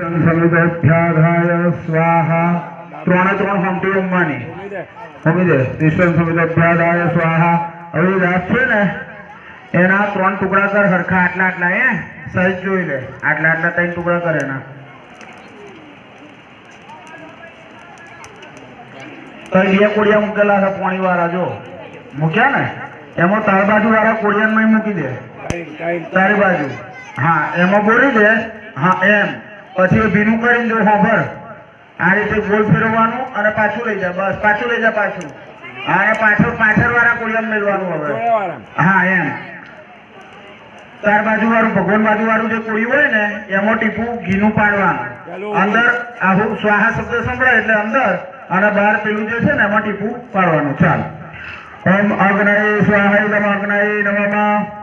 સમિતોભ્યાધાય સ્વાહા. ત્રણે ત્રણ હમટી ઉમવાની સમજી દે. ઈશ્વર સમિતોભ્યાધાય સ્વાહા. હવે રાત છે ને એના ત્રણ ટુકડા કર હરખા આટલા આટલા એ સહેજ જોઈ લે. આટલા આટલા ત્રણ ટુકડા કર એના. બે કોડિયા મૂકેલા છે પોણી વાળા જો. મૂક્યા ને? એમાં તાર બાજુ વાળા કોડિયામાં મૂકી દે. તારી બાજુ. હા એમાં બોલી દે હા એમ. પછી એ ભીનું કરીને જો હોભર આ રીતે ગોલ ફેરવવાનું અને પાછું લઈ જા બસ પાછું લઈ જા પાછું. હા એ પાછળ પાછળ વાળા કોડિયામાં મેળવાનું હવે. હા એમ. ચાર બાજુ વાળું ભગવાન બાજુ વાળું જે કોળી હોય ને એમાં ટીપું ઘીનું પાડવાનું. અંદર આહુ સ્વાહા શબ્દ સંભળાય એટલે અંદર અને બહાર પેલું જે છે ને એમાં ટીપું પાડવાનું. ચાલ. ઓમ અગ્નય સ્વાહાય નમ અગ્નય નમઃ.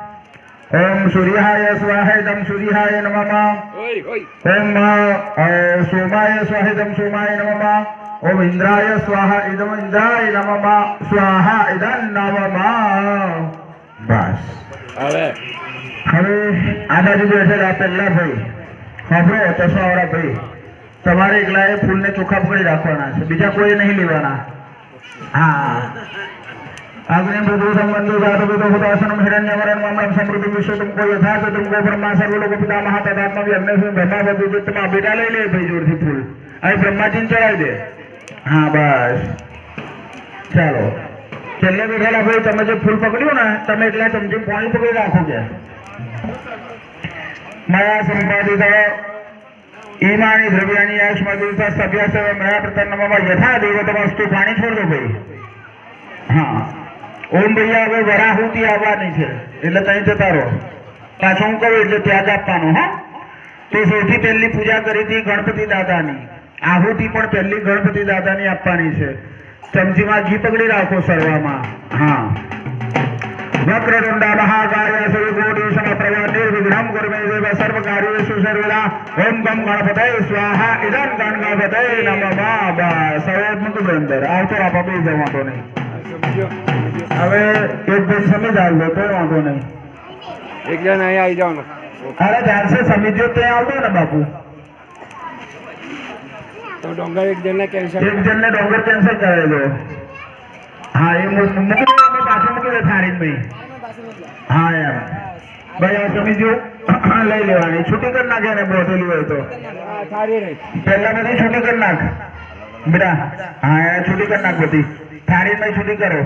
ઓમ સૂર્યાય સ્વાહાય સૂર્યાય નમઃ ઓમ સોમાય સ્વાહિદમ સોમાય નમઃ ઓમ ઇન્દ્રાય સ્વાહા ઇદમ ઇન્દ્રાય નમઃ સ્વાહા ઇદમ નમઃ બસ હવે હવે આ બાજુ બેઠેલા પહેલા ભાઈ સાંભળો ચશ્માવાળા ભાઈ તમારે એકલા એ ફૂલને ચોખ્ખા પકડી રાખવાના છે બીજા કોઈ નહીં લેવાના. હા. અગ્નિ બુદ્ધુ સંબંધો ધાતુ વિદો હુદાસનમ હિરણ્યવરણ મમણમ સમૃદ્ધિ વિશ્વતમ કોઈ યથાર્થ તુમ કો બ્રહ્મા સર્વલોક પિતા મહાતદાત્મા વ્યગ્ન સુન બ્રહ્મા બધું ચિત્તમાં બેટા લઈ લે ભાઈ જોરથી ફૂલ અહીં બ્રહ્માજીને ચડાવી દે હા બસ ચાલો છેલ્લે બેઠેલા ભાઈ તમે જે ફૂલ પકડ્યું ને તમે એટલા ચમચી પાણી પકડી રાખો કે મયા સંપાદિત ઈમાની દ્રવ્યાની યશમદિત સભ્ય સેવ મયા પ્રતન્નમાં યથા દેવતમસ્તુ પાણી છોડ દો ભાઈ હા ઓમ ભૈયા, હવે વરાહુતિ આવવાની છે. એટલે ત્યાં જતા રહો. પાછો હું કહું એટલે ત્યાં જ આપવાનું, હા. તો સૌથી પહેલી પૂજા કરી હતી ગણપતિ દાદાની. આહુતિ પણ પહેલી ગણપતિ દાદાની આપવાની છે. ચમચીમાં ઘી પકડી રાખો સર્વામાં. હા. વક્રતુંડા મહાકાય સર્વકોટિ સમપ્રભા નિર્વિઘ્નમ કુર્મે દેવ સર્વ કાર્યેષુ સર્વદા. ઓમ ગમ ગણપતય સ્વાહા ઇદં ગણપતય નમઃ બાબા હવે બ્રંદર આવતો આપો બે જવાતો નહીં હવે એક બે સમજ આવજો તો વાંધો નહીં. એક જણ અહીંયા આવી જાવ ને. અરે ચાલશે સમીજો ત્યાં આવજો ને બાપુ. તો ડોંગર એક જણને કેન્સલ એક જણને ડોંગર કેન્સલ કરેલો. હા એ મૂકી પાછું મૂકી દે થાળી ભાઈ. હા યાર ભાઈ આ સમીજો લઈ લેવાની. છૂટી કરી નાખે ને બોટેલી હોય તો. પહેલા બધી છૂટી કરી નાખ. બેટા હા છૂટી કરી નાખ બધી. થાળી માં છૂટી કરો.